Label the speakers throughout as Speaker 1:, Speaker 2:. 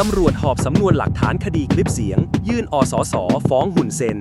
Speaker 1: ตำรวจหอบสำนวนหลักฐานคดีคลิปเสียง ยื่นอสสฟ้องหุ่นเซน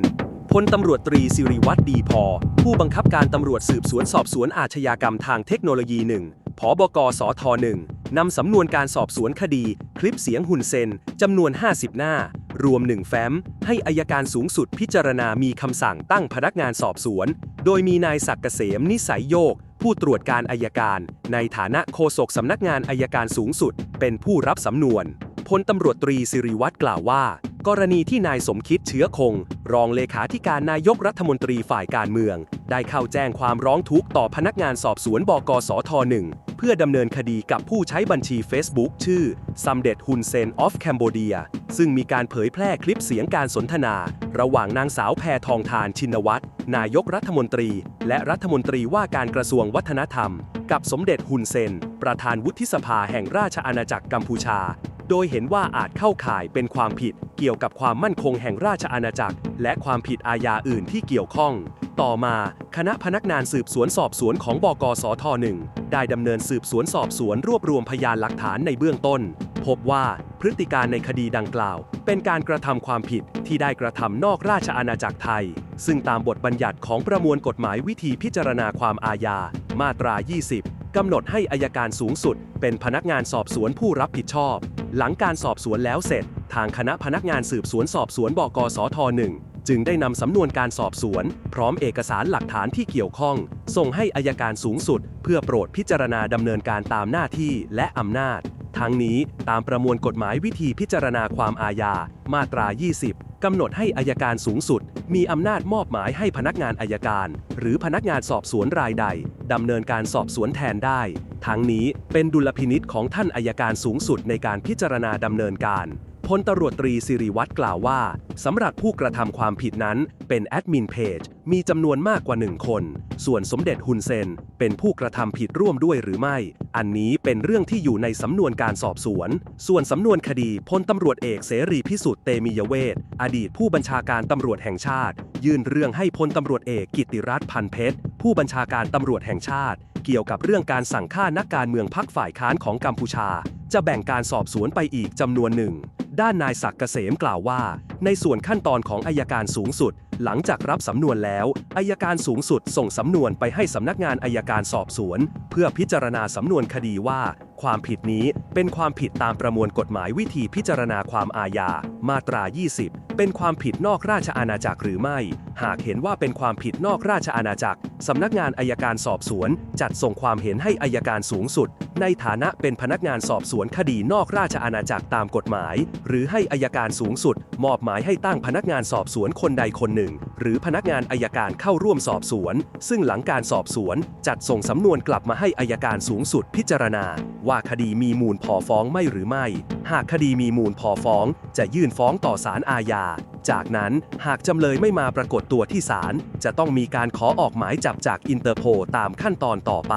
Speaker 1: พลตำรวจตรีสิริวัตรดีพอ ผู้บังคับการตำรวจสืบสวนสอบสวนอาชญากรรมทางเทคโนโลยีหนึ่งผบกสทหนึ่งนำสำนวนการสอบสวนคดี คลิปเสียงหุ่นเซนจำนวน 50 หน้า รวม1แฟ้ม ให้อายการสูงสุดพิจารณามีคำสั่งตั้งพนักงานสอบสวน โดยมีนายศักดิ์เกษมนิสัยโยก ผู้ตรวจการอายการ ในฐานะโฆษกสำนักงานอายการสูงสุด เป็นผู้รับสำนวน พลตำรวจตรีสิริวัตรกล่าวว่า กรณีที่นายสมคิดเชื้อคง รองเลขาธิการนายกรัฐมนตรีฝ่ายการเมือง ได้เข้าแจ้งความร้องทุกข์ต่อพนักงานสอบสวนบกสทหนึ่งเพื่อดำเนินคดีกับผู้ใช้บัญชี Facebook ชื่อซัมเดตฮุนเซนออฟแคนโบเดียซึ่งมีการเผยแพร่คลิปเสียงการสนทนา ระหว่างนางสาวแพทองทานชินวัตรนายกรัฐมนตรี และรัฐมนตรีว่าการกระทรวงวัฒนธรรม กับสมเด็จฮุนเซน ประธานวุฒิสภาแห่งราชอาณาจักรกัมพูชา โดยเห็นว่าอาจเข้าข่ายเป็นความผิดเกี่ยวกับความมั่นคงแห่งราชอาณาจักร และความผิดอาญาอื่นที่เกี่ยวข้อง ต่อมาคณะพนักงานสืบสวนสอบสวนของบกสทหนึ่งได้ดำเนินสืบสวนสอบสวนรวบรวมพยานหลักฐานในเบื้องต้น พบว่าพฤติการในคดีดังกล่าว เป็นการกระทำความผิดที่ได้กระทำนอกราชอาณาจักรไทย ซึ่งตามบทบัญญัติของประมวลกฎหมายวิธีพิจารณาความอาญามาตรา 20 กำหนดให้อายการสูงสุด เป็นพนักงานสอบสวนผู้รับผิดชอบ หลังการสอบสวนแล้วเสร็จ ทางคณะพนักงานสืบสวนสอบสวนบกสทหนึ่งจึงได้นำสำนวนการสอบสวน พร้อมเอกสารหลักฐานที่เกี่ยวข้อง ส่งให้อายการสูงสุด เพื่อโปรดพิจารณาดำเนินการตามหน้าที่และอำนาจ ทั้งนี้ตามประมวลกฎหมายวิธีพิจารณาความอาญา มาตรา20 กำหนดให้อายการสูงสุด มีอำนาจมอบหมายให้พนักงานอายการ หรือพนักงานสอบสวนรายใดดำเนินการสอบสวนแทนได้ ทั้งนี้เป็นดุลพินิษของท่านอายการสูงสุดในการพิจารณาดำเนินการ พลตำรวจตรีสิริวัตรกล่าวว่า สำหรับผู้กระทำความผิดนั้นเป็นแอดมินเพจมีจำนวนมากกว่าหนึ่งคน ส่วนสมเด็จฮุนเซน เป็นผู้กระทำผิดร่วมด้วยหรือไม่ อันนี้เป็นเรื่องที่อยู่ในสำนวนการสอบสวน ส่วนสำนวนคดีพลตำรวจเอกเสรีพิสุทธิ์เตมียเวทอดีตผู้บัญชาการตำรวจแห่งชาติ ยื่นเรื่องให้พลตำรวจเอกกิติรัตน์พันเพชรผู้บัญชาการตำรวจแห่งชาติ เกี่ยวกับเรื่องการสั่งฆ่านักการเมืองพักฝ่ายค้านของกัมพูชา จะแบ่งการสอบสวนไปอีกจำนวนหนึ่ง ด้านนายศักดิ์เกษมกล่าวว่า ในส่วนขั้นตอนของอายการสูงสุด หลังจากรับสำนวนแล้วอายการสูงสุดส่งสำนวนไปให้สำนักงานอายการสอบสวน เพื่อพิจารณาสำนวนคดีว่า ความผิดนี้เป็นความผิดตามประมวลกฎหมายวิธีพิจารณาความอาญา มาตรา 20 เป็นความผิดนอกราชอาณาจักรหรือไม่ หากเห็นว่าเป็นความผิดนอกราชอาณาจักร สำนักงานอายการสอบสวน จัดส่งความเห็นให้อายการสูงสุด ในฐานะเป็นพนักงานสอบสวนคดีนอกราชอาณาจักรตามกฎหมาย หรือให้อายการสูงสุด มอบหมายให้ตั้งพนักงานสอบสวนคนใดคนหนึ่ง หรือพนักงานอายการเข้าร่วมสอบสวน ซึ่งหลังการสอบสวน จัดส่งสำนวนกลับมาให้อายการสูงสุดพิจารณาว่าคดีมีมูลพอฟ้องไม่หรือไม่ หากคดีมีมูลพอฟ้อง จะยื่นฟ้องต่อศาลอาญา จากนั้นหากจำเลยไม่มาปรากฏตัวที่ศาลจะต้องมีการขอออกหมายจับจากอินเตอร์โพลตามขั้นตอนต่อไป